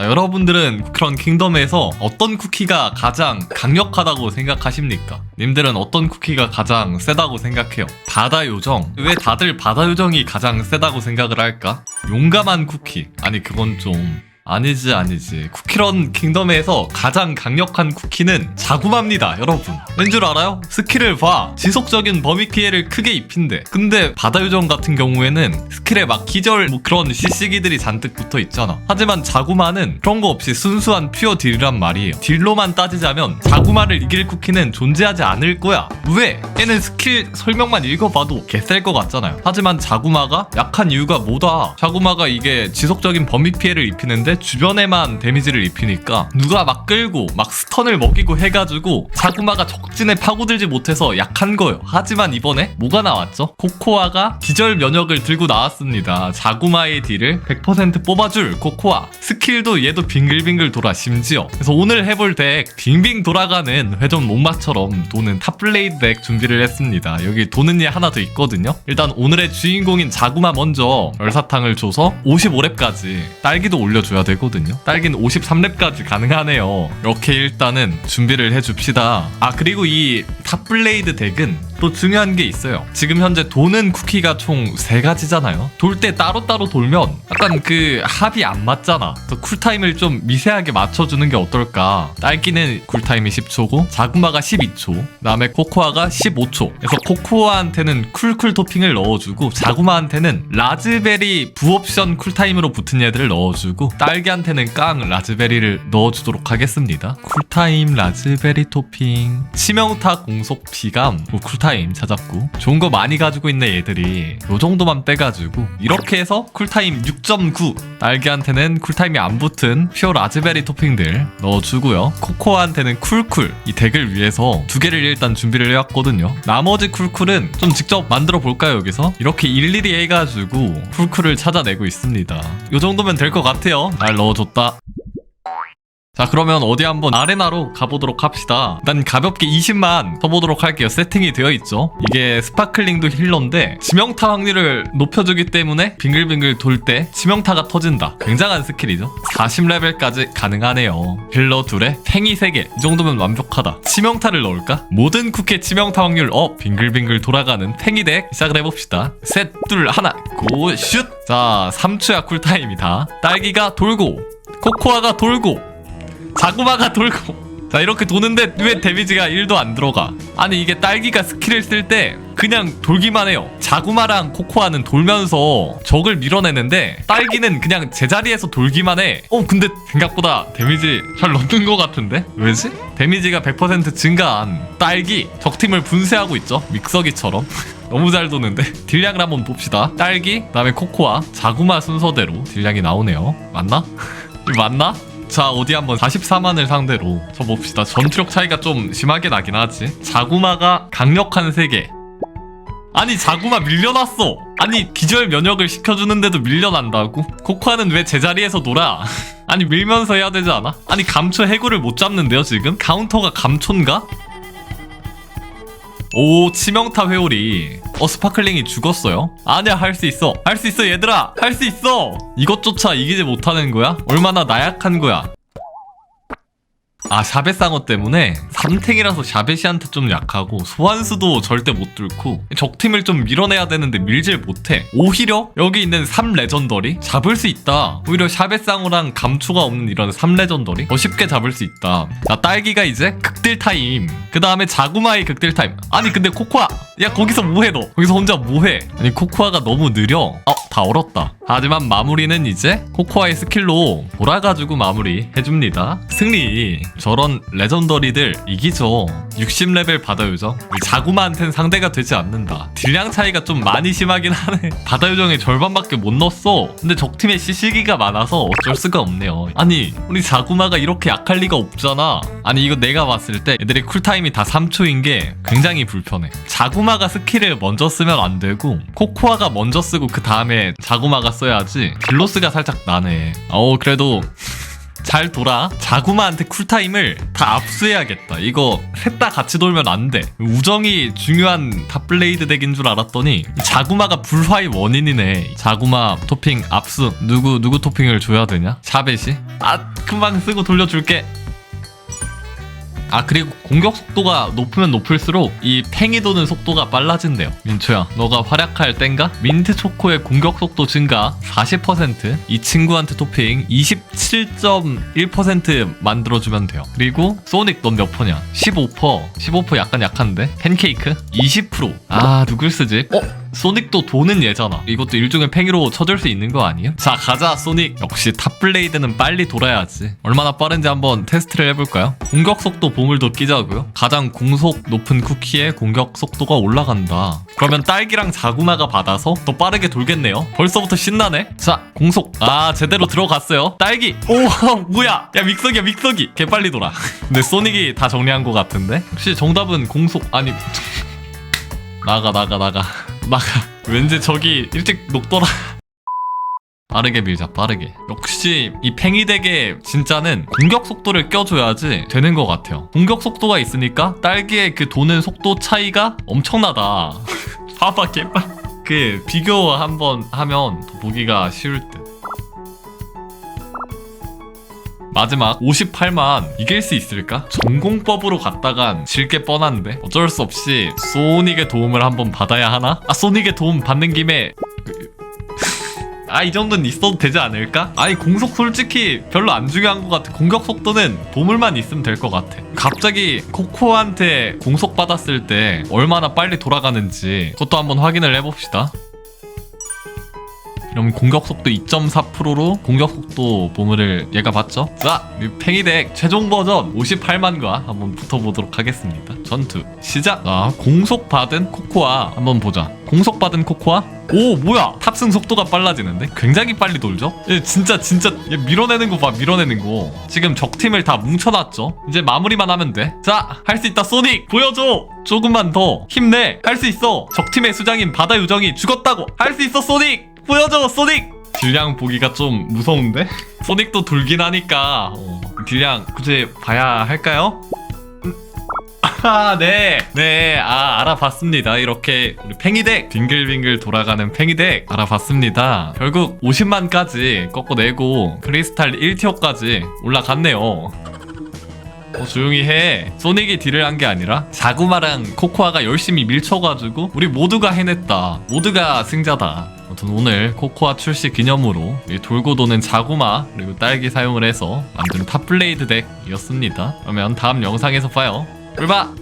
자, 여러분들은 그런 킹덤에서 어떤 쿠키가 가장 강력하다고 생각하십니까? 님들은 어떤 쿠키가 가장 세다고 생각해요? 바다 요정. 왜 다들 바다 요정이 가장 세다고 생각을 할까? 용감한 쿠키. 아니, 그건 좀. 아니지 아니지. 쿠키런 킹덤에서 가장 강력한 쿠키는 자구마입니다 여러분. 왠 줄 알아요? 스킬을 봐. 지속적인 범위 피해를 크게 입힌대. 근데 바다 요정 같은 경우에는 스킬에 막 기절 뭐 그런 CC기들이 잔뜩 붙어 있잖아. 하지만 자구마는 그런 거 없이 순수한 퓨어 딜이란 말이에요. 딜로만 따지자면 자구마를 이길 쿠키는 존재하지 않을 거야. 왜? 얘는 스킬 설명만 읽어봐도 개셀 것 같잖아요. 하지만 자구마가 약한 이유가 뭐다? 자구마가 이게 지속적인 범위 피해를 입히는데 주변에만 데미지를 입히니까 누가 막 끌고 막 스턴을 먹이고 해가지고 자구마가 적진에 파고들지 못해서 약한 거예요. 하지만 이번에 뭐가 나왔죠? 코코아가 기절 면역을 들고 나왔습니다. 자구마의 딜을 100% 뽑아줄 코코아. 스킬도 얘도 빙글빙글 돌아 심지어. 그래서 오늘 해볼 덱 빙빙 돌아가는 회전 목마처럼 도는 탑 블레이드 덱 준비를 했습니다. 여기 도는 얘 하나 더 있거든요. 일단 오늘의 주인공인 자구마 먼저 열사탕을 줘서 55렙까지 딸기도 올려줘야 되거든요. 딸기는 53렙까지 가능하네요. 이렇게 일단은 준비를 해줍시다. 아 그리고 이 탑블레이드 덱은 또 중요한 게 있어요. 지금 현재 도는 쿠키가 총세 가지잖아요. 돌 때 따로따로 돌면 약간 그 합이 안 맞잖아. 그래서 쿨타임을 좀 미세하게 맞춰주는 게 어떨까. 딸기는 쿨타임이 10초고 자구마가 12초 그다음에 코코아가 15초. 그래서 코코아한테는 쿨쿨 토핑을 넣어주고 자구마한테는 라즈베리 부옵션 쿨타임으로 붙은 얘들을 넣어주고 딸기한테는 깡 라즈베리를 넣어주도록 하겠습니다. 쿨타임 라즈베리 토핑 치명타 공속 비감 뭐 쿨타임 찾았고 좋은 거 많이 가지고 있는 얘들이. 요 정도만 빼가지고 이렇게 해서 쿨타임 6.9 딸기한테는 쿨타임이 안 붙은 퓨어 라즈베리 토핑들 넣어주고요. 코코아한테는 쿨쿨. 이 덱을 위해서 두 개를 일단 준비를 해왔거든요. 나머지 쿨쿨은 좀 직접 만들어 볼까요 여기서? 이렇게 일일이 해가지고 쿨쿨을 찾아내고 있습니다. 요 정도면 될 것 같아요. 날 넣어줬다 자 그러면 어디 한번 아레나로 가보도록 합시다. 일단 가볍게 20만 써보도록 할게요. 세팅이 되어 있죠? 이게 스파클링도 힐러인데 지명타 확률을 높여주기 때문에 빙글빙글 돌 때 지명타가 터진다. 굉장한 스킬이죠? 40레벨까지 가능하네요. 힐러 둘에 팽이 3개. 이 정도면 완벽하다. 치명타를 넣을까? 모든 쿠키의 치명타 확률 어 빙글빙글 돌아가는 팽이 덱 시작을 해봅시다. 셋 둘 하나. 고슛 자 3초야 쿨타임이다. 딸기가 돌고 코코아가 돌고 자구마가 돌고. 자 이렇게 도는데 왜 데미지가 1도 안 들어가? 아니 이게 딸기가 스킬을 쓸 때 그냥 돌기만 해요. 자구마랑 코코아는 돌면서 적을 밀어내는데 딸기는 그냥 제자리에서 돌기만 해어 근데 생각보다 데미지 잘 넣는 것 같은데? 왜지? 데미지가 100% 증가한 딸기 적팀을 분쇄하고 있죠. 믹서기처럼. 너무 잘 도는데? 딜량을 한번 봅시다. 딸기 그다음에 코코아 자구마 순서대로 딜량이 나오네요. 맞나? 맞나? 자 어디 한번 44만을 상대로 쳐봅시다 전투력 차이가 좀 심하게 나긴 하지 자구마가 강력한 세계 아니 자구마 밀려났어 아니 기절 면역을 시켜주는데도 밀려난다고? 코코아는 왜 제자리에서 놀아? 아니 밀면서 해야 되지 않아? 아니 감초 해구를 못 잡는데요 지금? 카운터가 감초인가? 오 치명타 회오리. 어 스파클링이 죽었어요? 아니야 할 수 있어. 할 수 있어 얘들아. 할 수 있어. 이것조차 이기지 못하는 거야? 얼마나 나약한 거야 아 샤베상어 때문에 삼탱이라서 샤베시한테 좀 약하고 소환수도 절대 못 뚫고 적팀을 좀 밀어내야 되는데 밀질 못해. 오히려 여기 있는 3 레전더리 잡을 수 있다. 오히려 샤베상어랑 감초가 없는 이런 3 레전더리 더 쉽게 잡을 수 있다. 자 딸기가 이제 극딜 타임. 그 다음에 자구마의 극딜 타임. 아니 근데 코코아 야 거기서 뭐해 너? 거기서 혼자 뭐해? 아니 코코아가 너무 느려. 어 다 얼었다. 하지만 마무리는 이제 코코아의 스킬로 돌아가지고 마무리 해줍니다. 승리 저런 레전더리들 이기죠. 60레벨 바다 요정. 우리 자구마한텐 상대가 되지 않는다. 딜량 차이가 좀 많이 심하긴 하네. 바다 요정의 절반밖에 못 넣었어. 근데 적팀에 CC기가 많아서 어쩔 수가 없네요. 아니 우리 자구마가 이렇게 약할 리가 없잖아. 아니 이거 내가 봤을 때 애들이 쿨타임이 다 3초인 게 굉장히 불편해. 자구마가 스킬을 먼저 쓰면 안 되고 코코아가 먼저 쓰고 그 다음에 자구마가 써야지 딜로스가 살짝 나네. 어 그래도 잘 돌아. 자구마한테 쿨타임을 다 압수해야겠다. 이거 셋 다 같이 돌면 안돼. 우정이 중요한 탑블레이드 덱인 줄 알았더니 이 자구마가 불화의 원인이네. 자구마 토핑 압수. 누구 누구 토핑을 줘야 되냐? 샤벳이 아 금방 쓰고 돌려줄게 아 그리고 공격 속도가 높으면 높을수록 이 팽이 도는 속도가 빨라진대요 민초야 너가 활약할 땐가? 민트 초코의 공격 속도 증가 40%이 친구한테 토핑 27.1% 만들어주면 돼요 그리고 소닉 넌 몇 퍼냐? 15% 15% 약간 약한데? 팬케이크? 20%아 누굴 쓰지? 어? 소닉도 도는 얘잖아. 이것도 일종의 팽이로 쳐줄 수 있는 거 아니에요? 자 가자 소닉. 역시 탑블레이드는 빨리 돌아야지. 얼마나 빠른지 한번 테스트를 해볼까요? 공격 속도 보물도 끼자고요? 가장 공속 높은 쿠키의 공격 속도가 올라간다. 그러면 딸기랑 자구마가 받아서 더 빠르게 돌겠네요. 벌써부터 신나네? 자 공속. 아 제대로 들어갔어요. 딸기. 오 뭐야? 야 믹서기야 믹서기. 개 빨리 돌아. 근데 소닉이 다 정리한 것 같은데? 혹시 정답은 공속 아니 나가 나가 나가. 나가. 왠지 저기 일찍 녹더라. 빠르게 밀자 빠르게. 역시 이 팽이덱의 진짜는 공격 속도를 껴줘야지 되는 것 같아요. 공격 속도가 있으니까 딸기의 그 도는 속도 차이가 엄청나다. 봐봐 개빨 그 비교 한번 하면 더 보기가 쉬울 듯 마지막 58만 이길 수 있을까? 전공법으로 갔다간 질 게 뻔한데 어쩔 수 없이 소닉의 도움을 한번 받아야 하나? 아 소닉의 도움 받는 김에 아 이 정도는 있어도 되지 않을까? 아니 공속 솔직히 별로 안 중요한 것 같아 공격 속도는 보물만 있으면 될 것 같아 갑자기 코코한테 공속 받았을 때 얼마나 빨리 돌아가는지 그것도 한번 확인을 해봅시다 그럼 공격 속도 2.4%로 공격 속도 보물을 얘가 봤죠? 자, 이 팽이덱 최종 버전 58만과 한번 붙어보도록 하겠습니다. 전투 시작! 아, 공속 받은 코코아 한번 보자. 공속 받은 코코아? 오, 뭐야! 탑승 속도가 빨라지는데? 굉장히 빨리 돌죠? 얘 진짜 진짜 얘 밀어내는 거 봐, 밀어내는 거. 지금 적팀을 다 뭉쳐놨죠? 이제 마무리만 하면 돼. 자, 할 수 있다, 소닉! 보여줘! 조금만 더 힘내! 할 수 있어! 적팀의 수장인 바다 요정이 죽었다고! 할 수 있어, 소닉! 보여줘 소닉! 딜량 보기가 좀 무서운데? 소닉도 돌긴 하니까 어, 딜량 굳이 봐야 할까요? 음. 아, 네. 네, 아, 알아봤습니다. 이렇게 우리 팽이덱, 빙글빙글 돌아가는 팽이덱 알아봤습니다. 결국 50만까지 꺾어내고 크리스탈 1티어까지 올라갔네요. 어, 조용히 해. 소닉이 딜을 한 게 아니라 자구마랑 코코아가 열심히 밀쳐가지고 우리 모두가 해냈다. 모두가 승자다. 아무튼 오늘 코코아 출시 기념으로 이 돌고 도는 자구마 그리고 딸기 사용을 해서 만든 탑블레이드 덱이었습니다. 그러면 다음 영상에서 봐요. 꿀바!